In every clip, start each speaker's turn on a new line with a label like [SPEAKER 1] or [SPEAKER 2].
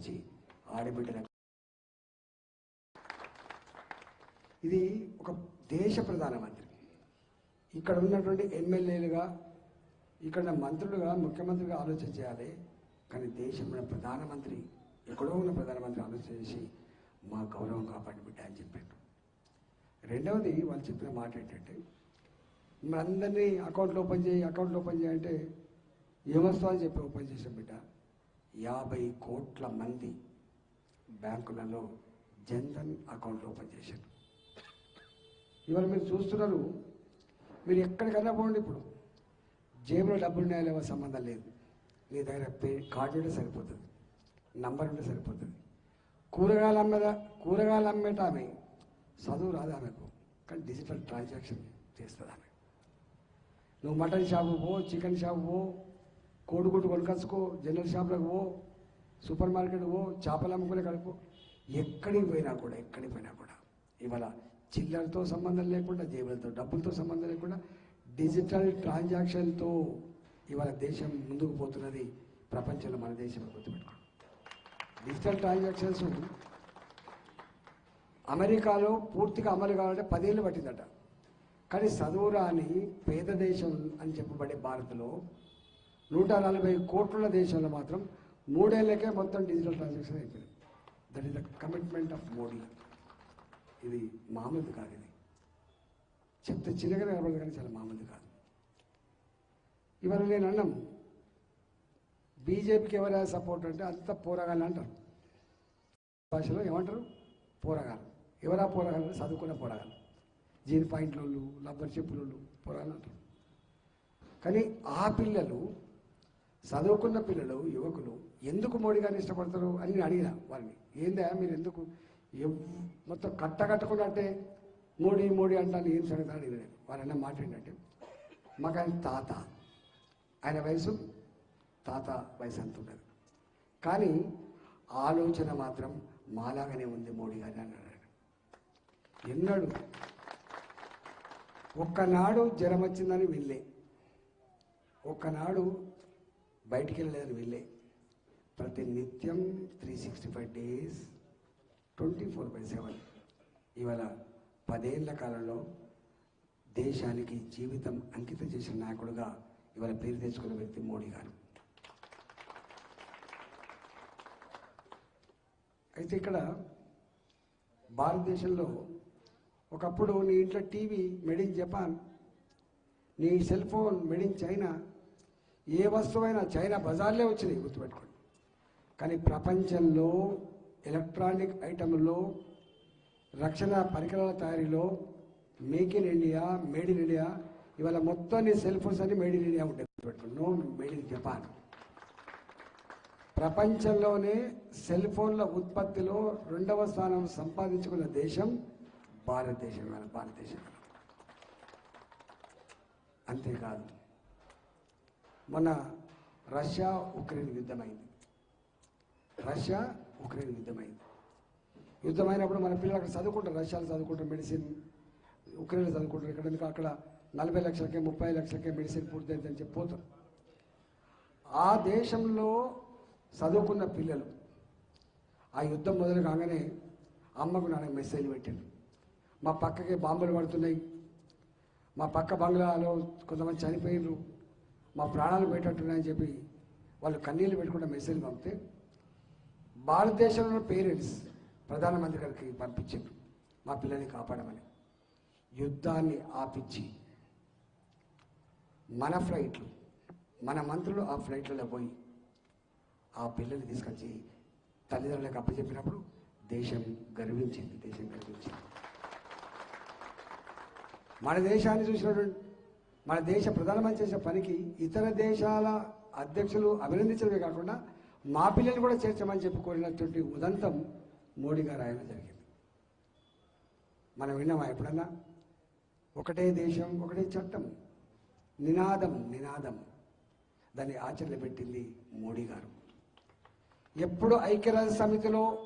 [SPEAKER 1] కల్పించి ఆడబిడ్డలకు ఇది ఒక దేశ ప్రధానమంత్రి. ఇక్కడ ఉన్నటువంటి ఎమ్మెల్యేలుగా ఇక్కడ మంత్రులుగా ముఖ్యమంత్రిగా ఆలోచన చేయాలి. కానీ దేశంలో ప్రధానమంత్రి ఎక్కడో ఉన్న ప్రధానమంత్రి ఆలోచన చేసి మా గౌరవం కాపాడి బిడ్డ అని చెప్పారు. రెండవది వాళ్ళు చెప్పిన మాట ఏంటంటే మరి అకౌంట్లు ఓపెన్ చేయి అకౌంట్లు ఓపెన్ చేయంటే అని చెప్పి ఓపెన్ చేసాం బిడ్డ. యాభై కోట్ల మంది బ్యాంకులలో జన్ధన్ అకౌంట్ ఓపెన్ చేశారు. ఇవాళ మీరు చూస్తున్నారు మీరు ఎక్కడికన్నా పోండి ఇప్పుడు. జేబులో డబ్బులు ఉన్నాయో సంబంధం లేదు. నీ దగ్గర పే కార్డు ఉంటే సరిపోతుంది నంబర్ ఉంటే సరిపోతుంది. కూరగాయలు అమ్మేదా కూరగాయలు అమ్మేట ఆమె. చదువు రాదు ఆమెకు? కానీ డిజిటల్ ట్రాన్సాక్షన్ చేస్తుంది ఆమె. నువ్వు మటన్ షాపు పో చికెన్ షాపు పో కోడిగుడ్డు కొనుకొచ్చుకో జనరల్ షాప్లకు పో సూపర్ మార్కెట్ పో చేపలు అమ్ముకునే కడుపు ఎక్కడికి పోయినా కూడా ఎక్కడికి పోయినా కూడా ఇవాళ చిల్లరతో సంబంధం లేకుండా జేబులతో డబ్బులతో సంబంధం లేకుండా డిజిటల్ ట్రాన్సాక్షన్తో ఇవాళ దేశం ముందుకు పోతున్నది ప్రపంచంలో మన దేశం గుర్తుపెట్టుకోండి. డిజిటల్ ట్రాన్సాక్షన్స్ అమెరికాలో పూర్తిగా అమలు కావాలంటే పదేళ్ళు పట్టిందట. కానీ చదువురాని పేద దేశం అని చెప్పబడే భారత్లో నూట నలభై కోట్ల దేశంలో మాత్రం మూడేళ్ళకే మొత్తం డిజిటల్ ట్రాన్సాక్షన్ అయిపోయింది. That is the commitment of Modi ఇది మామూలు కాదు ఇది. చెప్తే చిన్నగా కనబడదు కానీ చాలా మామూలు కాదు. ఇవాళ నేను అన్నాం. బీజేపీకి ఎవరైనా సపోర్ట్ అంటే అంత పోరాగాలు అంటారు. భాషలో ఏమంటారు? పోరాగాలు ఎవరా పోరగాలు చదువుకున్న పోరాగాలు జీన్ పాయింట్లోళ్ళు లబ్బర్ చెప్పులోళ్ళు పోరాగాలు అంటారు. కానీ ఆ పిల్లలు చదువుకున్న పిల్లలు యువకులు ఎందుకు మోడీ గారిని ఇష్టపడతారు అని నేను అడిగిన వారిని ఏందా మీరు ఎందుకు? ఎవ్- మొత్తం కట్టగట్టకుండా అంటే మోడీ మోడీ అంటాను ఏం సంగతి అని అడిగిన వారు మాట ఏంటంటే మాకు ఆయన తాత. ఆయన వయసు తాత వయసు అంత ఉన్నది. కానీ ఆలోచన మాత్రం మాలాగానే ఉంది మోడీ గారి అన్నాడు ఆయన. ఎన్నడు. ఒక్కనాడు జ్వరం వచ్చిందని వెళ్ళే ఒక్కనాడు బయటికి వెళ్ళలేదని వెళ్ళే. ప్రతి నిత్యం three sixty five days twenty four by seven ఇవాళ పదేళ్ళ కాలంలో దేశానికి జీవితం అంకితం చేసిన నాయకుడుగా ఇవాళ పేరు తెచ్చుకున్న వ్యక్తి మోడీ గారు. అయితే ఇక్కడ భారతదేశంలో ఒకప్పుడు నీ ఇంట్లో టీవీ మెడ్ ఇన్ జపాన్ నీ cell phone made in China ఏ వస్తువైనా చైనా బజార్లే వచ్చినాయి గుర్తుపెట్టుకోండి. కానీ ప్రపంచంలో ఎలక్ట్రానిక్ ఐటమ్లో రక్షణ పరికరాల తయారీలో make in India made in India ఇవాళ మొత్తం నీ సెల్ ఫోన్స్ అన్ని మేడ్ ఇన్ ఇండియా ఉంటాయి గుర్తుపెట్టుకోండి. No made in Japan. ప్రపంచంలోనే సెల్ ఫోన్ల ఉత్పత్తిలో రెండవ స్థానం సంపాదించుకున్న దేశం భారతదేశం భారతదేశం. అంతేకాదు. మన రష్యా ఉక్రెయిన్ యుద్ధమైంది. రష్యా ఉక్రెయిన్ యుద్ధమైంది. యుద్ధమైనప్పుడు మన పిల్లలు అక్కడ చదువుకుంటారు రష్యాలో చదువుకుంటారు మెడిసిన్ ఉక్రెయిన్లో చదువుకుంటారు. ఇక్కడ ఎందుకు అక్కడ నలభై లక్షలకే ముప్పై లక్షలకే మెడిసిన్ పూర్తయిందని చెప్పి పోతారు. ఆ దేశంలో చదువుకున్న పిల్లలు ఆ యుద్ధం మొదలు కాగానే అమ్మకు నాన్న మెసేజ్ పెట్టారు మా పక్కకి బాంబులు పడుతున్నాయి. మా పక్క బంగ్లాలో కొంతమంది చనిపోయినరు మా ప్రాణాలు పోయేటట్టున్నాయని చెప్పి వాళ్ళు కన్నీళ్ళు పెట్టుకుంటే మెసేజ్ పంపితే భారతదేశంలో పేరెంట్స్ ప్రధానమంత్రి గారికి పంపించారు. మా పిల్లల్ని కాపాడమని. యుద్ధాన్ని ఆపించి మన ఫ్లైట్లు మన మంత్రులు ఆ ఫ్లైట్లలో పోయి ఆ పిల్లల్ని తీసుకొచ్చి తల్లిదండ్రులకు అప్పచెప్పినప్పుడు దేశం గర్వించింది దేశం గర్వించింది. మన దేశాన్ని చూసినటువంటి మన దేశ ప్రధానమంత్రి చేసే పనికి ఇతర దేశాల అధ్యక్షులు అభినందించడమే కాకుండా మా పిల్లల్ని కూడా చేర్చమని చెప్పి కోరినటువంటి ఉదంతం మోడీ గారు ఆయన జరిగింది. మనం విన్నామా ఎప్పుడన్నా? ఒకటే దేశం ఒకటే చట్టం. నినాదం నినాదం. దాన్ని ఆచరణ పెట్టింది మోడీ గారు. ఎప్పుడు ఐక్యరాజ్య సమితిలో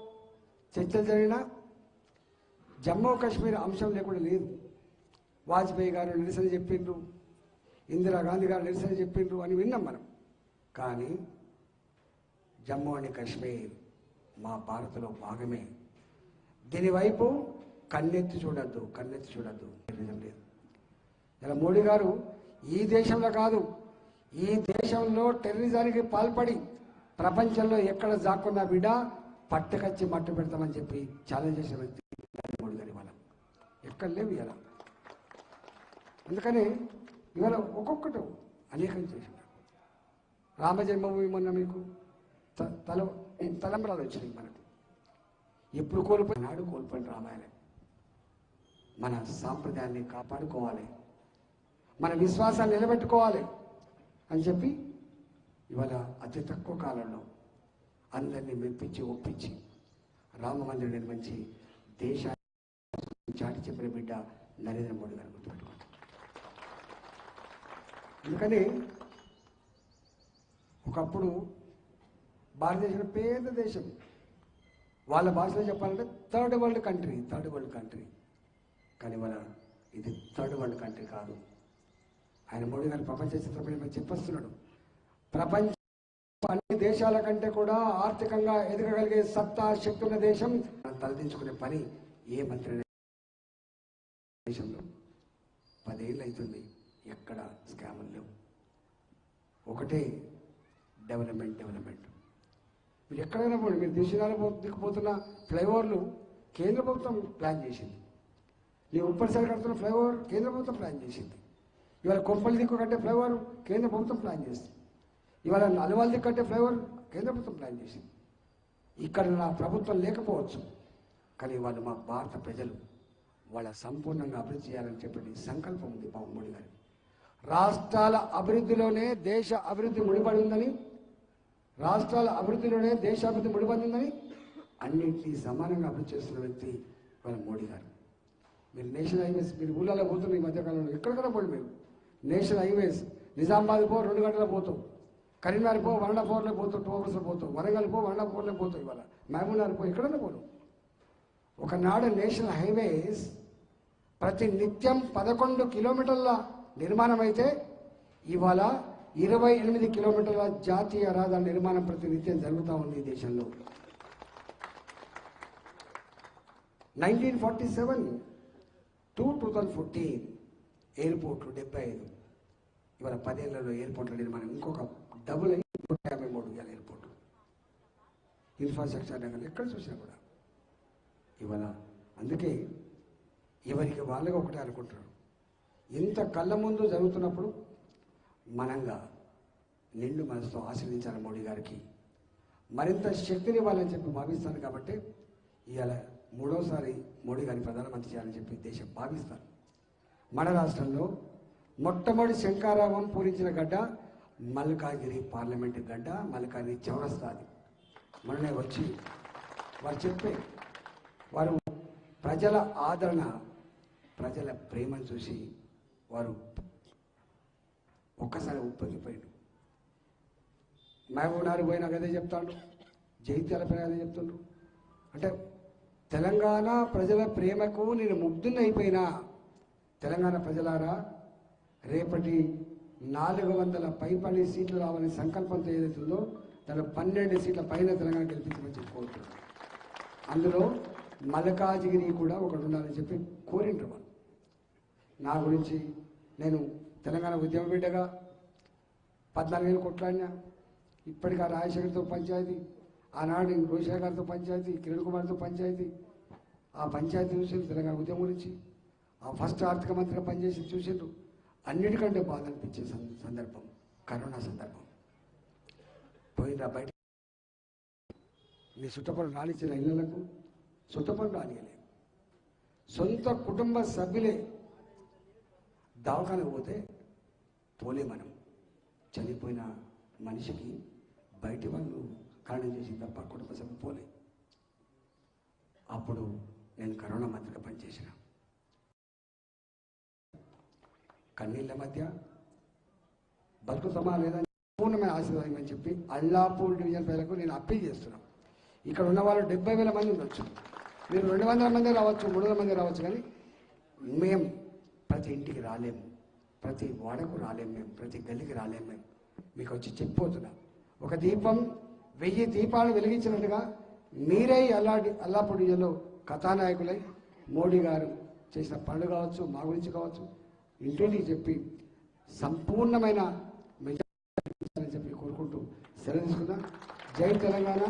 [SPEAKER 1] చర్చలు జరిగినా జమ్మూ కాశ్మీర్ అంశం లేకుండా లేదు. వాజ్పేయి గారు నిరసన చెప్పిండ్రు. ఇందిరాగాంధీ గారు నిరసన చెప్పిండ్రు అని విన్నాం మనం. కానీ జమ్మూ అండ్ కాశ్మీర్ మా భారత్లో భాగమే. దీనివైపు కన్నెత్తి చూడద్దు కన్నెత్తి చూడద్దు. నిజం లేదు. ఇలా మోడీ గారు ఈ దేశంలో కాదు ఈ దేశంలో టెర్రరిజానికి పాల్పడి ప్రపంచంలో ఎక్కడ జాక్కున్న బిడ్డ పట్టుకచ్చి మట్టు పెడతామని చెప్పి ఛాలెంజ్ చేసిన వ్యక్తి మోడీ గారి వాళ్ళం ఎక్కడ లేవు ఇలా అందుకని ఇవాళ ఒక్కొక్కటి అనేకం చేసినారు రామజన్మభూమి మొన్న మీకు త- తల తలంబరాలు వచ్చినాయి మనకు. ఎప్పుడు కోల్పోయి నాడు కోల్పోయిన రామాయణం. మన సాంప్రదాయాన్ని కాపాడుకోవాలి. మన విశ్వాసాన్ని నిలబెట్టుకోవాలి అని చెప్పి ఇవాళ అతి తక్కువ కాలంలో అందరినీ మెప్పించి ఒప్పించి రామ మందిరం నిర్మించి దేశాన్ని చాటి చెప్పిన బిడ్డ నరేంద్ర మోడీ గారు గుర్తుపెట్టుకోండి అందుకని ఒకప్పుడు భారతదేశం పేద దేశం. వాళ్ళ భాషలో చెప్పాలంటే third world country third world country కానీ మన ఇది థర్డ్ వరల్డ్ కంట్రీ కాదు. ఆయన మోడీ గారు ప్రపంచ చిత్రపటం చెప్పేస్తున్నాడు. ప్రపంచ అన్ని దేశాల కంటే కూడా ఆర్థికంగా ఎదగగలిగే సత్తా శక్తి ఉన్న దేశం. మనం తలదించుకునే పని ఏ మంత్రి దేశంలో. పదేళ్ళు అవుతుంది. ఎక్కడ స్కాములు లేవు. ఒకటే డెవలప్మెంట్ డెవలప్మెంట్. మీరు ఎక్కడైనా పోండి మీరు దిశనాలు దిక్కుపోతున్న ఫ్లైఓవర్లు కేంద్ర ప్రభుత్వం ప్లాన్ చేసింది. నేను ఉప్పటిసారి కడుతున్న ఫ్లైఓవర్ కేంద్ర ప్రభుత్వం ప్లాన్ చేసింది. ఇవాళ కొంపల్లి దిక్కు కట్టే ఫ్లైఓవర్ కేంద్ర ప్రభుత్వం ప్లాన్ చేసింది. ఇవాళ నలువాళ్ళ దిక్కు కట్టే ఫ్లైఓవర్ కేంద్ర ప్రభుత్వం ప్లాన్ చేసింది. ఇక్కడ నా ప్రభుత్వం లేకపోవచ్చు కానీ వాళ్ళు మా భారత ప్రజలు వాళ్ళ సంపూర్ణంగా అభివృద్ధి చేయాలని చెప్పి సంకల్పం ఉంది పవన్ మోడీ గారికి రాష్ట్రాల అభివృద్ధిలోనే దేశ అభివృద్ధి ముడిపడి ఉందని రాష్ట్రాల అభివృద్ధిలోనే దేశాభివృద్ధి ముడిపడిందని అన్నింటినీ సమానంగా అభివృద్ధి చేస్తున్న వ్యక్తి వాళ్ళ మోడీ గారు. మీరు నేషనల్ హైవేస్ మీరు ఊళ్ళలో పోతున్న ఈ మధ్యకాలంలో ఎక్కడికైనా పోండి మీరు. నేషనల్ హైవేస్ నిజామాబాద్ పో రెండు గంటల పోతాం కరీంనగర్ పో వన్ అండ్ ఫోర్లో పోతావు టూ అవర్స్లో పోతావు. వరంగల్ పో వన్ ఫోర్లో పోతావు ఇవాళ. మహబూబ్నగర్ పో ఎక్కడైనా పోను. ఒకనాడు నేషనల్ హైవేస్ ప్రతి నిత్యం పదకొండు కిలోమీటర్ల నిర్మాణం అయితే ఇవాళ ఇరవై ఎనిమిది కిలోమీటర్ల జాతీయ రహదారి నిర్మాణం ప్రతినిత్యం జరుగుతూ ఉంది ఈ దేశంలో. Nineteen forty seven two two thousand fourteen ఎయిర్పోర్ట్లు డెబ్బై ఐదు. ఇవాళ పదేళ్ళలో ఎయిర్పోర్ట్ల నిర్మాణం ఇంకొక డబుల్ అయ్యి యాభై మూడు వేల ఎయిర్పోర్ట్ ఇన్ఫ్రాస్ట్రక్చర్ రంగంలో ఎక్కడ చూసినా కూడా ఇవాళ అందుకే ఎవరికి వాళ్ళగా ఒకటే అనుకుంటారు ఇంత కళ్ళ ముందు జరుగుతున్నప్పుడు మనంగా నిండు మనసుతో ఆశీర్వించాలి మోడీ గారికి. మరింత శక్తిని ఇవ్వాలని చెప్పి భావిస్తాను కాబట్టి ఇవాళ మూడోసారి మోడీ గారిని ప్రధానమంత్రి చేయాలని చెప్పి దేశం భావిస్తాను మన రాష్ట్రంలో మొట్టమొదటి శంకారావం పూరించిన గడ్డ మల్కాగిరి పార్లమెంట్ గడ్డ మల్కాగిరి చౌరస్తాది మొన్ననే వచ్చి వారు చెప్పే వారు ప్రజల ఆదరణ ప్రజల ప్రేమను చూసి వారు ఒక్కసారి ఉప్పొంగిపోయాడు మహబూబ్నగర్ పోయినా అదే చెప్తాడు. జైత్యాల పైన అదే చెప్తుండ్రు. అంటే తెలంగాణ ప్రజల ప్రేమకు నేను ముగ్ధున్నైపోయినా తెలంగాణ ప్రజలారా రేపటి నాలుగు వందల పైపడి సీట్లు రావాలనే సంకల్పంతో ఏదైతుందో దానిలో పన్నెండు సీట్ల పైన తెలంగాణ గెలిపించమని చెప్పుకోవచ్చు అందులో మల్కాజిగిరి కూడా ఒకటి ఉండాలని చెప్పి కోరిండ్రు వాళ్ళు. నా గురించి నేను తెలంగాణ ఉద్యమ బిడ్డగా వేలు కొట్లాడినా. ఇప్పటికీ ఆ రాజశేఖర్తో పంచాయతీ ఆనాడు రోషా గారితో పంచాయతీ కిరణ్ కుమార్తో పంచాయతీ ఆ పంచాయతీ చూసిండ్రు తెలంగాణ ఉద్యమం గురించి ఆ ఫస్ట్ ఆర్థిక మంత్రిగా పనిచేసి చూసిండ్రు. అన్నిటికంటే బాధ అనిపించే సందర్భం కరోనా సందర్భం. పోయిందా బయట. మీ చుట్టపలు రానిచ్చిన ఇళ్ళకు చుట్టపలు రానియలేదు సొంత కుటుంబ సభ్యులే దవాఖానకు పోతే పోలే మనం చనిపోయిన మనిషికి బయటి వాళ్ళు కారణం చేసి తప్ప కుటుంబ సభ్యులు పోలే. అప్పుడు నేను కరోనా మంత్రిగా పనిచేసిన. కన్నీళ్ళ మధ్య బతుకుతామా లేదా పూర్ణమైన ఆశీర్వాదం అని చెప్పి అల్లాపూర్ డివిజన్ పేరుకు నేను అప్పీల్ చేస్తున్నాను ఇక్కడ ఉన్న వాళ్ళు డెబ్బై వేల మంది ఉండొచ్చు. మీరు రెండు వందల మంది రావచ్చు మూడు వందల మంది రావచ్చు కానీ మేము ప్రతి ఇంటికి రాలేము. ప్రతి వాడకు రాలేము మేము. ప్రతి గల్లికి రాలేము మేము. మీకు వచ్చి చెప్పిపోతున్నా ఒక దీపం వెయ్యి దీపాలు వెలిగించినట్టుగా మీరే అల్లాడి అల్లాపూర్ కథానాయకులై మోడీ గారు చేసిన పనులు కావచ్చు మా గురించి కావచ్చు ఇంటింటికి చెప్పి సంపూర్ణమైన మెజారిటీ చెప్పి కోరుకుంటూ సెలవు తీసుకుందాం. జై తెలంగాణ.